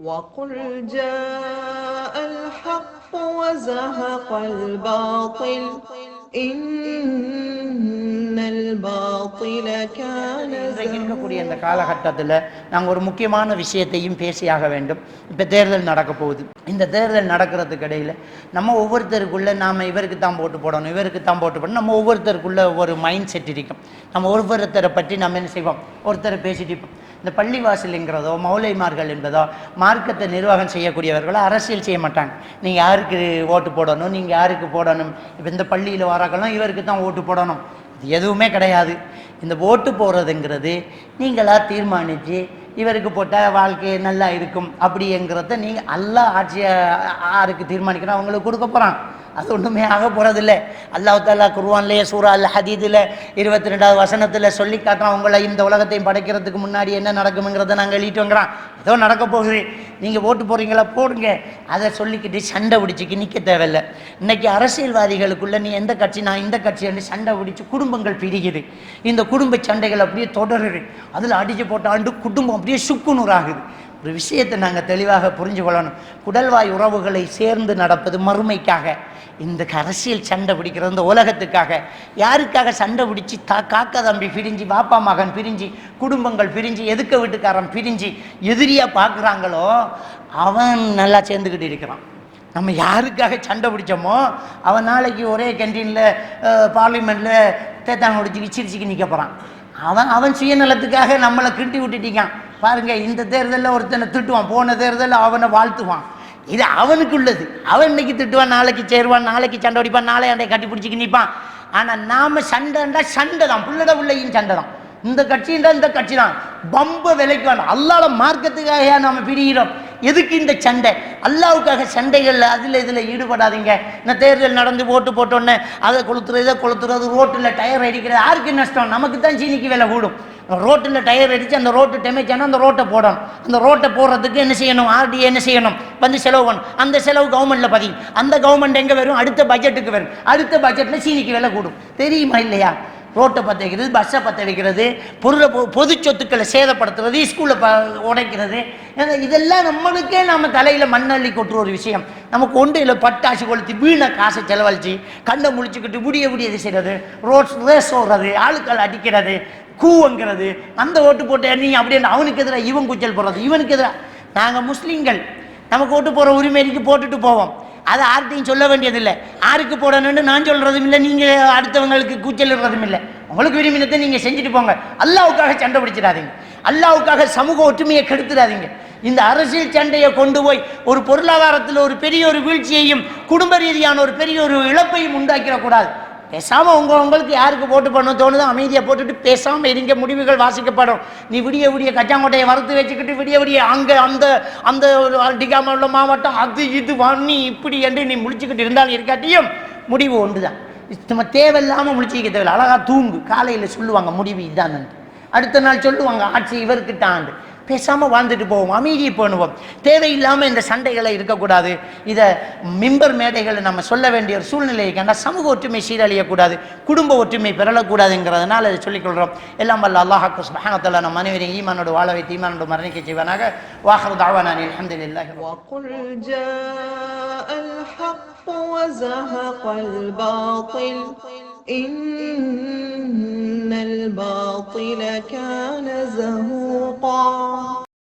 وقل جاء الحق وزهق الباطل. إن الباطل இன்றைக்கு இருக்கக்கூடிய இந்த காலகட்டத்தில் நாங்கள் ஒரு முக்கியமான விஷயத்தையும் பேசியாக வேண்டும். இப்போ தேர்தல் நடக்க போகுது. இந்த தேர்தல் நடக்கிறதுக்கு இடையில் நம்ம ஒவ்வொருத்தருக்குள்ளே நாம் இவருக்கு தான் போட்டு போடணும் இவருக்கு தான் போட்டு போடணும். நம்ம ஒவ்வொருத்தருக்குள்ள ஒரு மைண்ட் செட் இருக்கும். நம்ம ஒவ்வொருத்தரை பற்றி நம்ம என்ன செய்வோம்? ஒருத்தரை பேசிட்டு இந்த பள்ளிவாசல்ங்கிறதோ மௌலைமார்கள் என்பதோ மார்க்கத்தை நிர்வாகம் செய்யக்கூடியவர்களோ அரசியல் செய்ய மாட்டாங்க. நீங்கள் யாருக்கு ஓட்டு போடணும் நீங்கள் யாருக்கு போடணும்? இப்போ இந்த பள்ளியில் வராக்கலாம் இவருக்கு தான் ஓட்டு போடணும். இது எதுவுமே கிடையாது. இந்த ஓட்டு போடுறதுங்கிறது நீங்களாக தீர்மானித்து இவருக்கு போட்டால் வாழ்க்கை நல்லா இருக்கும் அப்படிங்கிறத நீங்கள் அல்லாஹ் ஆட்சியை யாருக்கு தீர்மானிக்கணும் அவங்களுக்கு கொடுக்க போகிறான் அது ஒன்றுமே ஆக போகிறதில்ல அல்லாஹ் தாலா குருவான்லேயே சூரா அல்ல ஹதீதில் இருபத்தி ரெண்டாவது வசனத்தில் சொல்லி காட்டுறான் உங்களை இந்த உலகத்தையும் படைக்கிறதுக்கு முன்னாடி என்ன நடக்குங்கிறத நாங்கள் எழுதிட்டு வாங்குறோம் ஏதோ நடக்க போகுது. நீங்கள் ஓட்டு போகிறீங்களா போடுங்க. அதை சொல்லிக்கிட்டு சண்டை பிடிச்சிக்கு நிற்க தேவையில்லை. இன்றைக்கி அரசியல்வாதிகளுக்குள்ள நீ எந்த கட்சி நான் இந்த கட்சின்னு சண்டை பிடிச்சி குடும்பங்கள் பிரிக்குது இந்த குடும்ப சண்டைகள் அப்படியே தொடருது. அதில் அடிச்சு போட்டாண்டு குடும்பம் அப்படியே சுக்குநூறாகுது. ஒரு விஷயத்தை நாங்கள் தெளிவாக புரிஞ்சு கொள்ளணும். குடல்வாய் உறவுகளை சேர்ந்து நடப்பது மறுமைக்காக. இந்த அரசியல் சண்டை பிடிக்கிறது இந்த உலகத்துக்காக. யாருக்காக சண்டை பிடிச்சி தா காக்கா தம்பி பிரிஞ்சு பாப்பா மகன் பிரிஞ்சு குடும்பங்கள் பிரிஞ்சு எதுக்க வீட்டுக்காரன் பிரிஞ்சு எதிரியாக பார்க்குறாங்களோ அவன் நல்லா சேர்ந்துக்கிட்டு இருக்கிறான். நம்ம யாருக்காக சண்டை பிடிச்சோமோ அவன் நாளைக்கு ஒரே கேன்டீனில் பார்லிமெண்ட்டில் தேத்தாங்க குடிச்சு விச்சிரிச்சிக்கு நிற்க போகிறான் அவன் அவன் சுயநலத்துக்காக நம்மளை கிண்டி விட்டுட்டிக்கான் பாருங்க இந்த தேர்தலில் ஒருத்தனை திட்டுவான் போன தேர்தலில் அவனை வாழ்த்துவான். இது அவனுக்கு உள்ளது அவன் இன்னைக்கு திட்டுவான் நாளைக்கு சேருவான் நாளைக்கு சண்டை அடிப்பான் நாளை அண்டை கட்டி பிடிச்சிக்கு நிற்பான். ஆனால் நாம் சண்டைண்டா சண்டை தான். புள்ளட பிள்ளையும் சண்டை தான். இந்த கட்சின்றா இந்த கட்சி தான். பம்ப விலைக்கு வேணும் அல்லாட மார்க்கத்துக்காக நாம் பிரிகிறோம்? எதுக்கு இந்த சண்டை? அல்லாவுக்காக சண்டைகளில் அதில் இதில் ஈடுபடாதீங்க. இந்த தேர்தல் நடந்து ஓட்டு போட்டோன்னே அதை கொளுத்துறது இதை கொளுத்துறது ரோட்டில் டயர் அடிக்கிறது யாருக்கு நஷ்டம்? நமக்கு தான் சீனிக்கு விலை கூடும். ரோட்டில் டயர் அடித்து அந்த ரோட்டு டெமேஜானா அந்த ரோட்டை போடணும். அந்த ரோட்டை போடுறதுக்கு என்ன செய்யணும்? ஆர்டி என்ன செய்யணும்? வந்து செலவு பண்ணணும். அந்த செலவு கவர்மெண்ட்டில் பதி அந்த கவர்மெண்ட் எங்கே வரும்? அடுத்த பட்ஜெட்டுக்கு வரும். அடுத்த பட்ஜெட்டில் சீனிக்கு விலை கூடும். தெரியுமா இல்லையா? ரோட்டை பற்ற வைக்கிறது பஸ்ஸை பற்ற வைக்கிறது பொருளை பொ- பொது சொத்துக்களை சேதப்படுத்துறது ஸ்கூலில் ப உடைக்கிறது. ஏன்னா இதெல்லாம் நம்மளுக்கே நம்ம தலையில் மண்ணள்ளி கொட்டுற ஒரு விஷயம். நமக்கு ஒன்று இல்லை பட்டாசு கொளுத்தி வீணை காசை செலவழிச்சு கண்ணை முழிச்சுக்கிட்டு முடிய முடியது செய்கிறது ரோட் ரேஸ் ஓடுறது ஆளுக்கள் அடிக்கிறது கூவங்கிறது. அந்த ஓட்டு போட்ட நீ அப்படியே அவனுக்கு எதிராக இவன் குச்சல் போடுறது இவனுக்கு எதிராக நாங்கள் முஸ்லீம்கள் நமக்கு ஓட்டு போகிற உரிமைக்கு போட்டுட்டு போவோம். அதை யார்கிட்டையும் சொல்ல வேண்டியதில்லை. யாருக்கு போடணும்னு நான் சொல்கிறதும் இல்லை நீங்கள் அடுத்தவங்களுக்கு கூச்சலிடுறதும் இல்லை உங்களுக்கு விரும்பினத்தை நீங்கள் செஞ்சுட்டு போங்க. அல்லாவுக்காக சண்டை பிடிச்சிடாதீங்க. அல்லாவுக்காக சமூக ஒற்றுமையை கெடுத்துடாதீங்க. இந்த அரசியல் சண்டையை கொண்டு போய் ஒரு பொருளாதாரத்தில் ஒரு பெரிய ஒரு வீழ்ச்சியையும் குடும்ப ரீதியான ஒரு பெரிய ஒரு இழப்பையும் உண்டாக்கிடக்கூடாது. பேசாமல் உங்கள் உங்களுக்கு யாருக்கு போட்டு பண்ண தோணுதோ? அமைதியை போட்டுட்டு பேசாமல் இருங்க முடிவுகள் வாசிக்கப்படும். நீ விடிய விடிய கச்சாங்கோட்டையை வறுத்து வச்சுக்கிட்டு விடிய விடிய அங்கே அந்த அந்த ஒரு அடிக்காம உள்ள மாவட்டம் அது இது பண்ணி இப்படி என்று நீ முடிச்சுக்கிட்டு இருந்தாலும் இருக்காட்டியும் முடிவு ஒன்றுதான். நம்ம தேவையில்லாமல் முழிச்சிக்க தேவையில்லை. அழகாக தூங்கு. காலையில் சொல்லுவாங்க முடிவு இதுதான் அடுத்த நாள் சொல்லுவாங்க ஆட்சி இவர்கிட்ட ஆண்டு. பேசாம வாழ்ந்துட்டு போவோம் அமைதியை பண்ணுவோம் தேவையில்லாம இந்த சண்டைகளை இருக்கக்கூடாது இதை மிம்பர் மேடைகளை நம்ம சொல்ல வேண்டிய ஒரு சூழ்நிலையை கண்டா சமூக ஒற்றுமை சீரழியக்கூடாது குடும்ப ஒற்றுமை பெறலக்கூடாதுங்கிறதுனால இதை சொல்லிக்கொள்கிறோம் எல்லாம் வல்ல அல்லாஹாக்கு சுபஹானத்தல்லா நம்ம அனைவரையும் ஈமானோடு வாழ வைத்து ஈமானோடு மரணிக்க செய்வானாக வாஹர் தாவானான் அல்ஹம்துலில்லாஹி وقل جاء الحق وزهق الباطل إن الباطل كان زهوقا Allah.